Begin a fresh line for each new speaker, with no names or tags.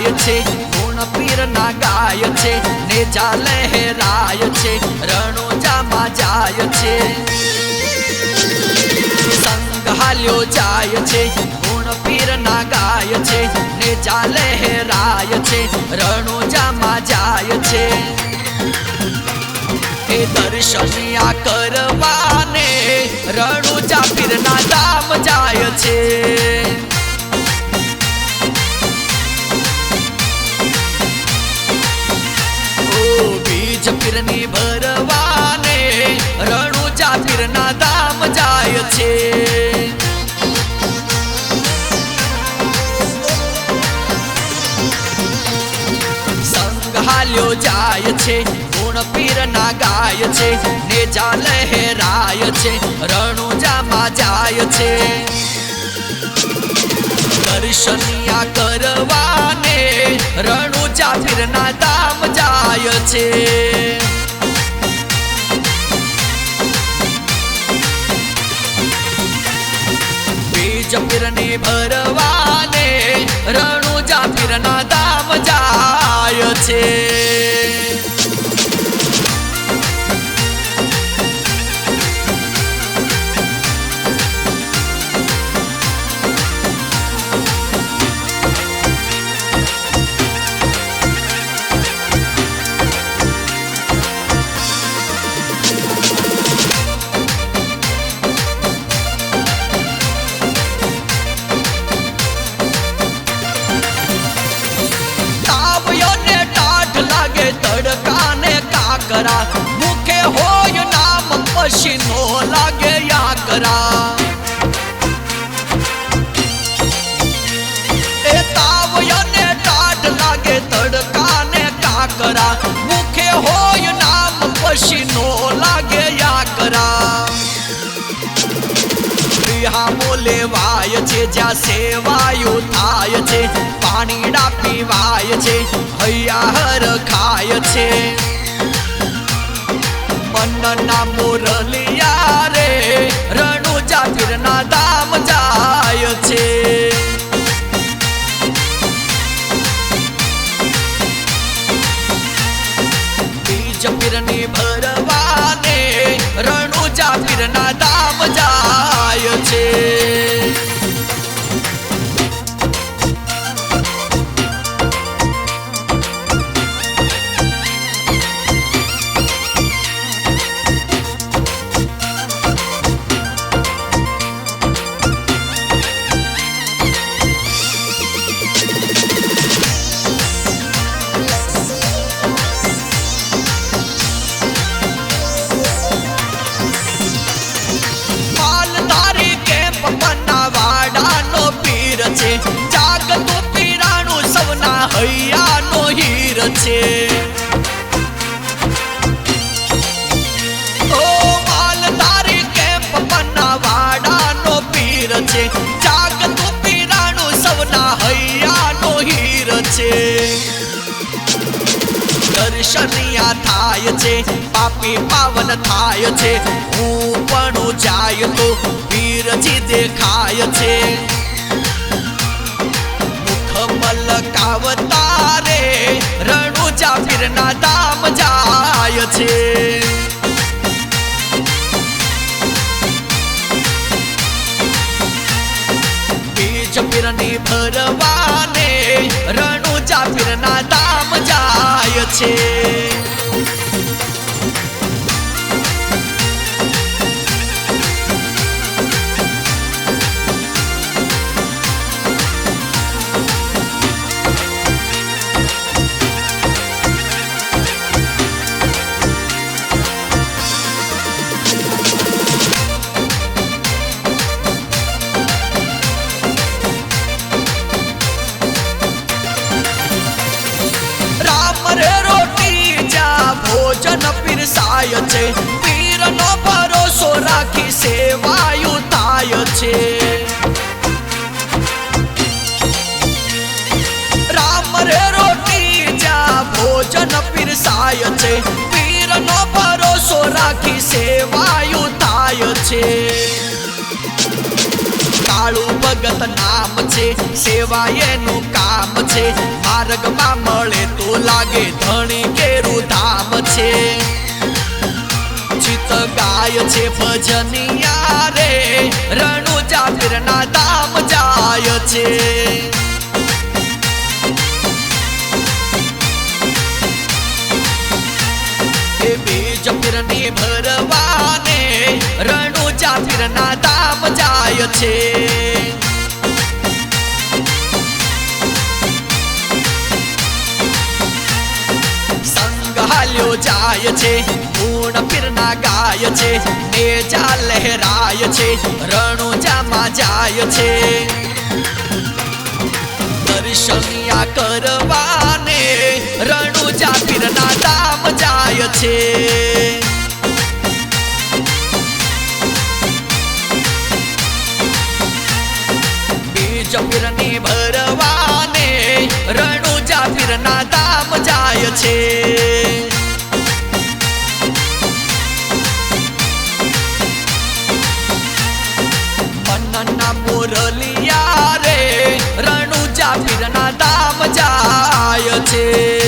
જાય છે, ગુણ પીરના ગાય છે, નેજા લહેરાય છે, રણોજામાં જાય છે. સંગ હાલ્યો જાય છે, ગુણ પીરના ગાય છે, નેજા લહેરાય છે, રણોજામાં જાય છે. એ દર્શનિયા કરવાને રણુજા પીરના ધામ જાય છે. ગાય છે નેજા લહેરાય છે રણુજામાં જાય છે. દર્શનિયા કરવાને રણુજા પીરના ધામ જાય છે. બીજ પીરની ભરવાને રણુજા પીરના ધામ જાય છે. પછીનો લાગે યાકરા. એ તાવ્યો ને ટાઢ લાગે, તડકાને કાકરા. મુખે હોય નામ પછીનો લાગે વિહામો લેવાય છે, જ્યાં સેવાયો થાય છે પાણીડા પીવાય છે, હૈયાહર ખાય છે. મનના મુરલિયા રે રણુ જાતિર ના દામ જાય હૈયાનો હીર છે. પીર છે? જાગતું પીરાણું સૌના હૈયાનો હીર છે. દર્શનિયા થાય છે, પાપી પાવન થાય છે. હું પણ જાય તો વીરજી દેખાય છે. મલકાવતા રે રણુજા પીરના ધામ જાય છે પીરસાય છે. પીરનો ભરોસો રાખી સેવાયું થાય છે. રામ રે રોટી જા ભોજન પીરસાય છે. પીરનો ભરોસો રાખી સેવાયું થાય છે. કાળું ભગત નામ છે સેવા એનું કામ છે. માર્ગમાં મળે તો લાગે ધણી કેરું ધામ છે. ગાય છે ભજનિયા રે. રણુજા ના ધામ જાય છે. એ બીજ પીરની ભરવાને રણુજા પીરના ધામ જાય છે. હાલ્યો જાય છે. પૂર્ણ પીરના ગાય છે. નેજા લહેરાય છે. રણુજામાં જાય છે. દર્શનિયા કરવાને રણુજા પીરના ધામ જાય છે. બીજ પીરની ભરવાને રણુજા પીરના ધામ જાય છે. મનના મુરલિયા રે રણુજા પીરના ધામ જાય છે.